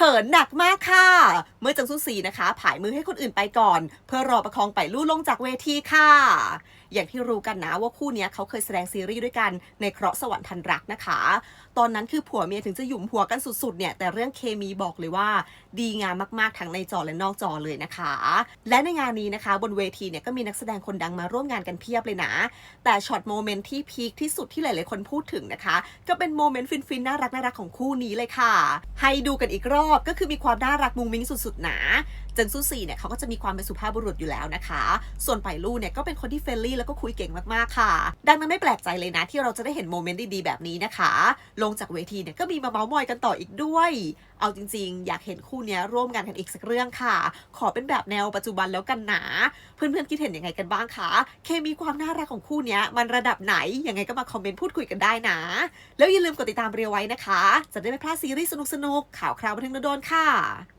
เขินหนักมากค่ะ เมื่อจังซุสีนะคะ ผายมือให้คนอื่นไปก่อน เพื่อรอประคองไปลู่ลงจากเวทีค่ะอย่างที่รู้กันนะว่าคู่นี้เขาเคยแสดงซีรีส์ด้วยกันในเคราะห์สวรรค์ทันรักนะคะ ตอนนั้นคือผัวเมียถึงจะหยุมหัวกันสุดๆเนี่ยแต่เรื่องเคมีบอกเลยว่า ดีงามมากๆทั้งในจอและนอกจอเลยนะคะ และในงานนี้นะคะ บนเวทีเนี่ยก็มีนักแสดงคนดังมาร่วมงานกันเพียบเลยนะ แต่ช็อตโมเมนต์ที่พีคที่สุดที่หลายๆคนพูดถึงนะคะ ก็เป็นโมเมนต์ฟินๆน่ารักน่ารักของคู่นี้เลยค่ะ ให้ดูกันอีกรอบก็คือมีความน่ารักมุงมิ้งสุดๆนะ จินซูซีเนี่ยเขาก็จะมีความเป็นสุภาพบุรุษอยู่แล้วนะคะ ส่วนไปลู่เนี่ยก็เป็นคนที่เฟรนลี่แล้วก็คุยเก่งมากๆค่ะ ดังนั้นไม่แปลกใจเลยนะที่เราจะได้เห็นโมเมนต์ดีๆแบบนี้นะคะ ลงจากเวทีเนี่ยก็มีมาเมาส์มอยกันต่ออีกด้วย เอาจริงๆ อยากเห็นคู่นี้ร่วมงานกันอีกสักเรื่องค่ะ ขอเป็นแบบแนวปัจจุบันแล้วกันนะ เพื่อนๆคิดเห็นยังไงกันบ้างคะ เคมีความน่ารักของคู่นี้มันระดับไหน ยังไงก็มาคอมเมนต์พูดคุยกันได้นะ แล้วอย่าลืมกดติดตามเรียวไว้นะคะ จะได้ไม่พลาดซีรีส์สนุกๆ ข่าวคราวบันเทิงโดนค่ะ